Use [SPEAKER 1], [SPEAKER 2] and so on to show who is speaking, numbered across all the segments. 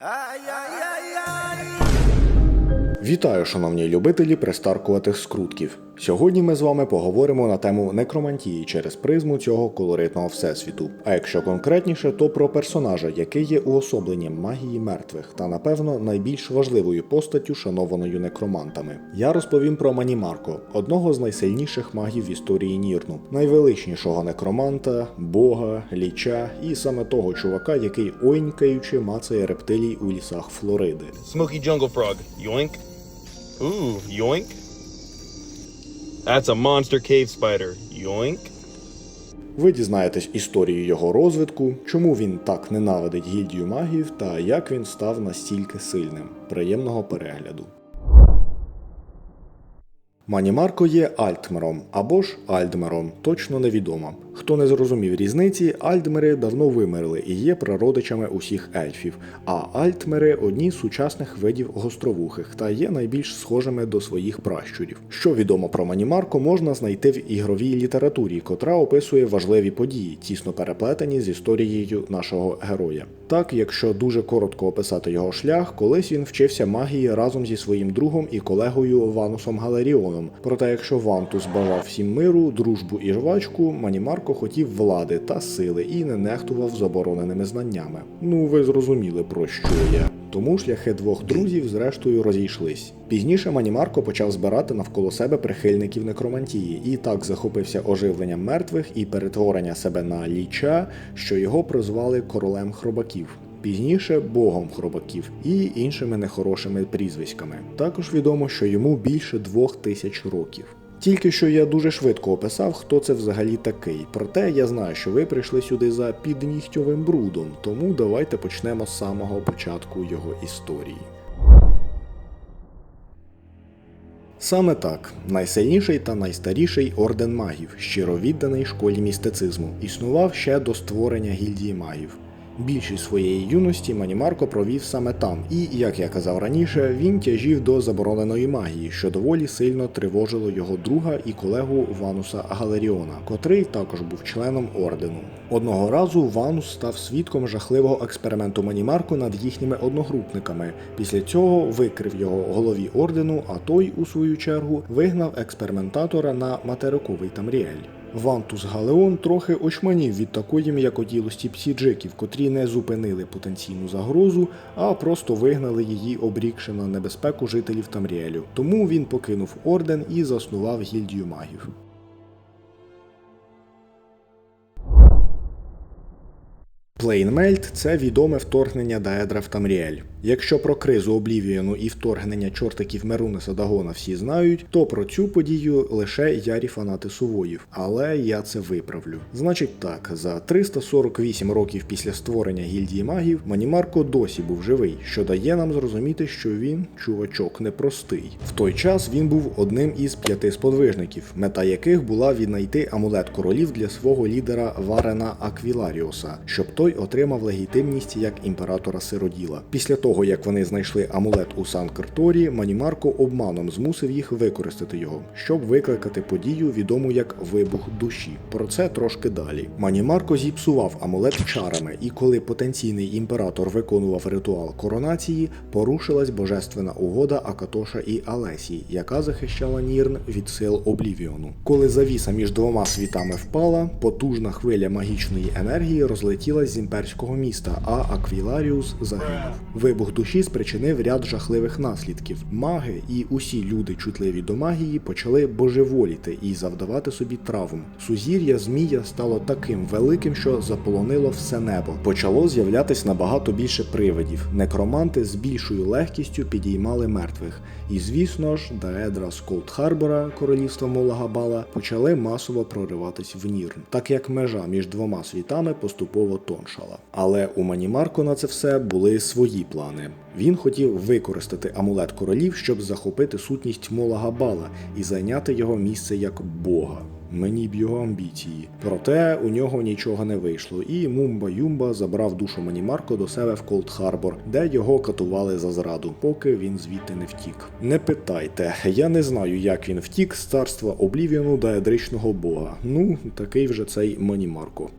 [SPEAKER 1] Ay, ay, ay. Вітаю, шановні любителі пристаркуватих скрутків. Сьогодні ми з вами поговоримо на тему некромантії через призму цього колоритного всесвіту. А якщо конкретніше, то про персонажа, який є уособленням магії мертвих, та напевно найбільш важливою постаттю, шанованою некромантами. Я розповім про Манімарко, одного з найсильніших магів в історії Нірну, найвеличнішого некроманта, бога, ліча і саме того чувака, який ойнькаючи мацає рептилій у лісах Флориди.
[SPEAKER 2] Smoky jungle frog. Yoink. Ooh, yoink. That's a monster cave spider. Yoink.
[SPEAKER 1] Ви дізнаєтесь історію його розвитку, чому він так ненавидить гільдію магів та як він став настільки сильним. Приємного перегляду. Манімарко є Альтмером або ж Альдмером, точно невідомо. Хто не зрозумів різниці, Альдмери давно вимерли і є прародичами усіх ельфів, а Альтмери одні з сучасних видів гостровухих та є найбільш схожими до своїх пращурів. Що відомо про Манімарко, можна знайти в ігровій літературі, котра описує важливі події, тісно переплетені з історією нашого героя. Так, якщо дуже коротко описати його шлях, колись він вчився магії разом зі своїм другом і колегою Ванусом Галеріоном. Проте, якщо Вантус бажав всім миру, дружбу і жвачку, Манімарко хотів влади та сили і не нехтував забороненими знаннями. Ну, ви зрозуміли про що я. Тому шляхи двох друзів зрештою розійшлись. Пізніше Манімарко почав збирати навколо себе прихильників некромантії і так захопився оживленням мертвих і перетворення себе на ліча, що його прозвали королем хробаків. Пізніше богом хробаків і іншими нехорошими прізвиськами. Також відомо, що йому більше двох тисяч років. Тільки що я дуже швидко описав, хто це взагалі такий. Проте я знаю, що ви прийшли сюди за піднігтьовим брудом, тому давайте почнемо з самого початку його історії. Саме так, найсильніший та найстаріший орден магів, щиро відданий школі містицизму, існував ще до створення гільдії магів. Більшість своєї юності Манімарко провів саме там, і, як я казав раніше, він тяжів до забороненої магії, що доволі сильно тривожило його друга і колегу Вануса Галеріона, котрий також був членом ордену. Одного разу Ванус став свідком жахливого експерименту Манімарко над їхніми одногрупниками. Після цього викрив його голові ордену, а той, у свою чергу, вигнав експериментатора на материковий Тамріель. Вантус Галеон трохи очманів від такої м'якоділості псіджиків, котрі не зупинили потенційну загрозу, а просто вигнали її, обрікши на небезпеку жителів Тамріелю. Тому він покинув орден і заснував гільдію магів. Плейнмельт це відоме вторгнення Даедра в Тамріель. Якщо про кризу Облівіону і вторгнення чортиків Мерунеса Дагона всі знають, то про цю подію лише ярі фанати сувоїв. Але я це виправлю. Значить так, за 348 років після створення гільдії магів Манімарко досі був живий, що дає нам зрозуміти, що він чувачок непростий. В той час він був одним із п'яти сподвижників, мета яких була віднайти амулет королів для свого лідера Варена Аквіларіуса, щоб той отримав легітимність як імператора сироділа. Після того, як вони знайшли амулет у Сан-Карторі, Манімарко обманом змусив їх використати його, щоб викликати подію, відому як вибух душі. Про це трошки далі. Манімарко зіпсував амулет чарами, і коли потенційний імператор виконував ритуал коронації, порушилась божественна угода Акатоша і Алесії, яка захищала Нірн від сил Облівіону. Коли завіса між двома світами впала, потужна хвиля магічної енергії розлетілась імперського міста, а Аквіларіус загинув. Вибух душі спричинив ряд жахливих наслідків. Маги і усі люди, чутливі до магії, почали божеволіти і завдавати собі травм. Сузір'я змія стало таким великим, що заполонило все небо. Почало з'являтись набагато більше привидів. Некроманти з більшою легкістю підіймали мертвих. І звісно ж, Даедра з Колд-Харбора, королівства Молагабала, почали масово прориватись в Нірн, так як межа між двома світами поступово тоншала. Але у Манімарко на це все були свої плани. Він хотів використати амулет королів, щоб захопити сутність Молагабала і зайняти його місце як бога. Мені б його амбіції. Проте у нього нічого не вийшло, і Мумба Юмба забрав душу Манімарко до себе в Колд Харбор, де його катували за зраду, поки він звідти не втік. Не питайте, я не знаю, як він втік з царства Облівіону до ядричного бога. Ну, такий вже цей Манімарко.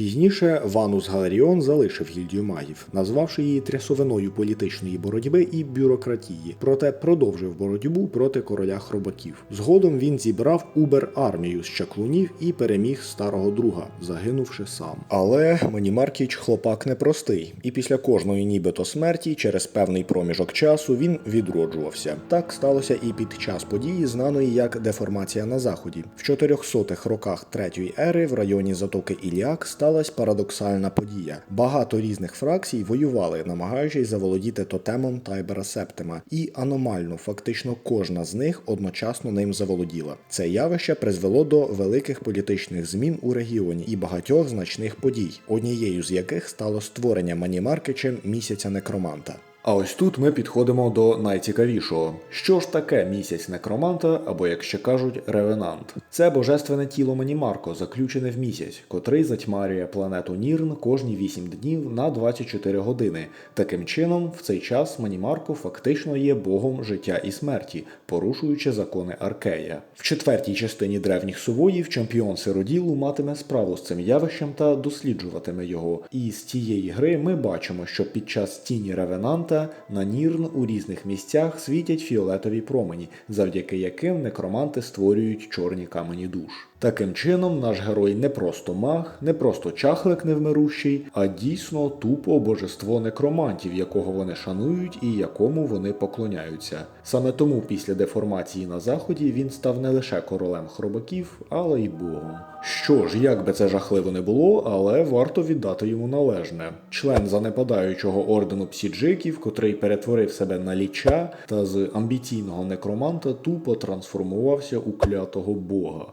[SPEAKER 1] Пізніше Ванус Галеріон залишив гільдію магів, назвавши її трясовиною політичної боротьби і бюрократії, проте продовжив боротьбу проти короля хробаків. Згодом він зібрав убер-армію з чаклунів і переміг старого друга, загинувши сам. Але Манімаркіч хлопак непростий, і після кожної нібито смерті, через певний проміжок часу, він відроджувався. Так сталося і під час події, знаної як деформація на заході. В 400-х роках третьої ери в районі затоки Іліак сталася парадоксальна подія. Багато різних фракцій воювали, намагаючись заволодіти тотемом Тайбера Септима, і аномально, фактично кожна з них одночасно ним заволоділа. Це явище призвело до великих політичних змін у регіоні і багатьох значних подій, однією з яких стало створення Манімаркичем місяця некроманта. А ось тут ми підходимо до найцікавішого. Що ж таке місяць некроманта, або як ще кажуть, ревенант? Це божественне тіло Манімарко, заключене в місяць, котрий затьмарює планету Нірн кожні 8 днів на 24 години. Таким чином, в цей час Манімарко фактично є богом життя і смерті, порушуючи закони Аркея. В четвертій частині древніх сувоїв чемпіон сироділу матиме справу з цим явищем та досліджуватиме його. І з цієї гри ми бачимо, що під час тіні ревенанта на Нірн у різних місцях світять фіолетові промені, завдяки яким некроманти створюють чорні камені душ. Таким чином, наш герой не просто маг, не просто чахлик невмирущий, а дійсно тупо божество некромантів, якого вони шанують і якому вони поклоняються. Саме тому після деформації на заході він став не лише королем хробаків, але й богом. Що ж, як би це жахливо не було, але варто віддати йому належне. Член занепадаючого ордену псіджиків, котрий перетворив себе на ліча та з амбіційного некроманта тупо трансформувався у клятого бога.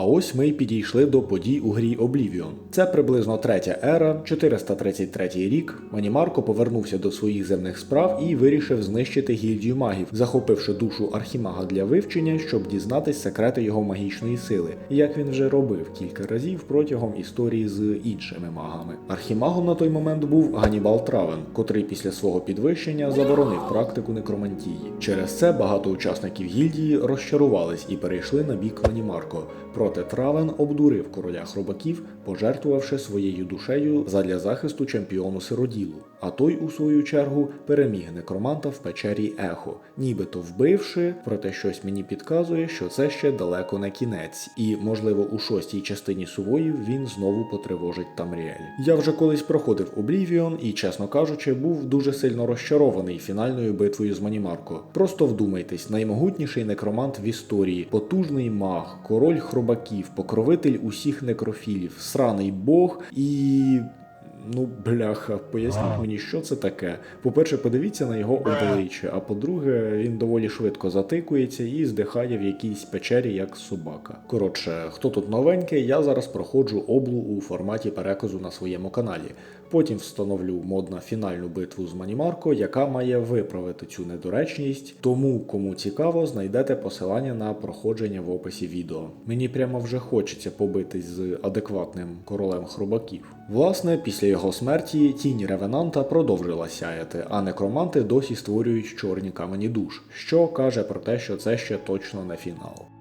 [SPEAKER 1] А ось ми й підійшли до подій у грі Oblivion. Це приблизно третя ера, 433 рік. Манімарко повернувся до своїх земних справ і вирішив знищити гільдію магів, захопивши душу архімага для вивчення, щоб дізнатись секрети його магічної сили, як він вже робив кілька разів протягом історії з іншими магами. Архімагом на той момент був Ганібал Травен, котрий після свого підвищення заборонив практику некромантії. Через це багато учасників гільдії розчарувались і перейшли на бік Манімарко. Проте Травен обдурив короля хробаків, пожертвувавши своєю душею задля захисту чемпіону сироділу. А той, у свою чергу, переміг некроманта в печері Ехо, нібито вбивши, проте щось мені підказує, що це ще далеко не кінець, і, можливо, у шостій частині сувоїв він знову потривожить Тамріель. Я вже колись проходив Облівіон і, чесно кажучи, був дуже сильно розчарований фінальною битвою з Манімарко. Просто вдумайтесь, наймогутніший некромант в історії, потужний маг, король хробаків, покровитель усіх некрофілів, сраний бог і. Ну, бляха, поясніть мені, що це таке. По-перше, подивіться на його обличчя, а по-друге, він доволі швидко затикується і здихає в якійсь печері як собака. Коротше, хто тут новенький, я зараз проходжу облу у форматі переказу на своєму каналі. Потім встановлю мод на фінальну битву з Манімарко, яка має виправити цю недоречність. Тому, кому цікаво, знайдете посилання на проходження в описі відео. Мені прямо вже хочеться побитись з адекватним королем хробаків. Власне, після його смерті тінь ревенанта продовжила сяяти, а некроманти досі створюють чорні камені душ, що каже про те, що це ще точно не фінал.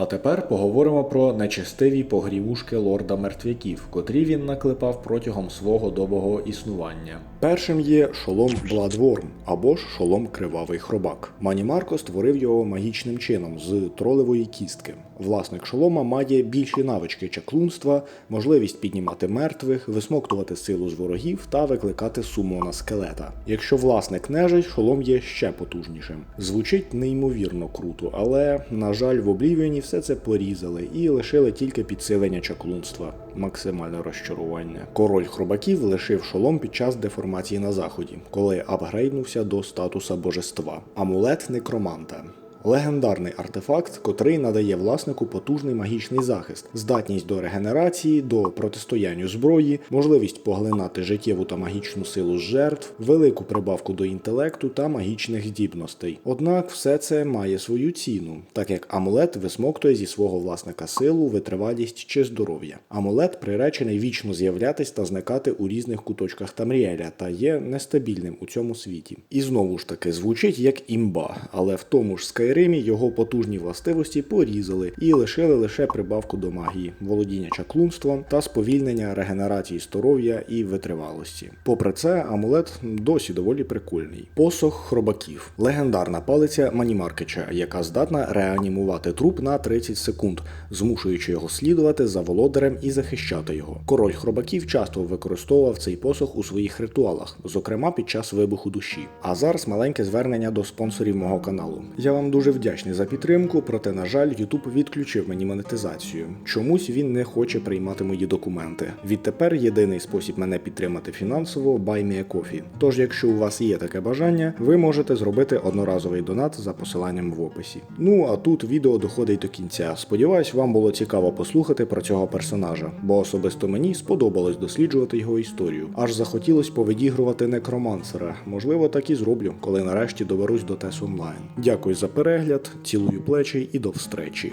[SPEAKER 1] А тепер поговоримо про нечестиві погрівушки лорда мертвяків, котрі він наклепав протягом свого довгого існування. Першим є шолом Бладворм або ж шолом Кривавий Хробак. Манімарко створив його магічним чином з тролевої кістки. Власник шолома має більші навички чаклунства, можливість піднімати мертвих, висмоктувати силу з ворогів та викликати сумона скелета. Якщо власник нежить, шолом є ще потужнішим. Звучить неймовірно круто, але на жаль, в Облівіоні все це порізали і лишили тільки підсилення чаклунства. Максимальне розчарування. Король хробаків лишив шолом під час деформації на заході, коли апгрейднувся до статуса божества. Амулет некроманта. Легендарний артефакт, котрий надає власнику потужний магічний захист, здатність до регенерації, до протистоянню зброї, можливість поглинати життєву та магічну силу жертв, велику прибавку до інтелекту та магічних здібностей. Однак все це має свою ціну, так як амулет висмоктує зі свого власника силу, витривалість чи здоров'я. Амулет приречений вічно з'являтись та зникати у різних куточках Тамріеля та є нестабільним у цьому світі. І знову ж таки звучить як імба, але в тому ж Skyrim Скайримі його потужні властивості порізали і лишили лише прибавку до магії, володіння чаклунством та сповільнення регенерації здоров'я і витривалості. Попри це, амулет досі доволі прикольний. Посох хробаків легендарна палиця Манімаркича, яка здатна реанімувати труп на 30 секунд, змушуючи його слідувати за володарем і захищати його. Король хробаків часто використовував цей посох у своїх ритуалах, зокрема під час вибуху душі. А зараз маленьке звернення до спонсорів мого каналу. Я вам дуже вдячний за підтримку, проте, на жаль, YouTube відключив мені монетизацію. Чомусь він не хоче приймати мої документи. Відтепер єдиний спосіб мене підтримати фінансово Buy Me a Coffee. Тож, якщо у вас є таке бажання, ви можете зробити одноразовий донат за посиланням в описі. Ну а тут відео доходить до кінця. Сподіваюсь, вам було цікаво послухати про цього персонажа, бо особисто мені сподобалось досліджувати його історію. Аж захотілось повидігрувати некромансера. Можливо, так і зроблю, коли нарешті доберусь до TES Онлайн. Дякую за перегляд, цілую плечі і до встречі.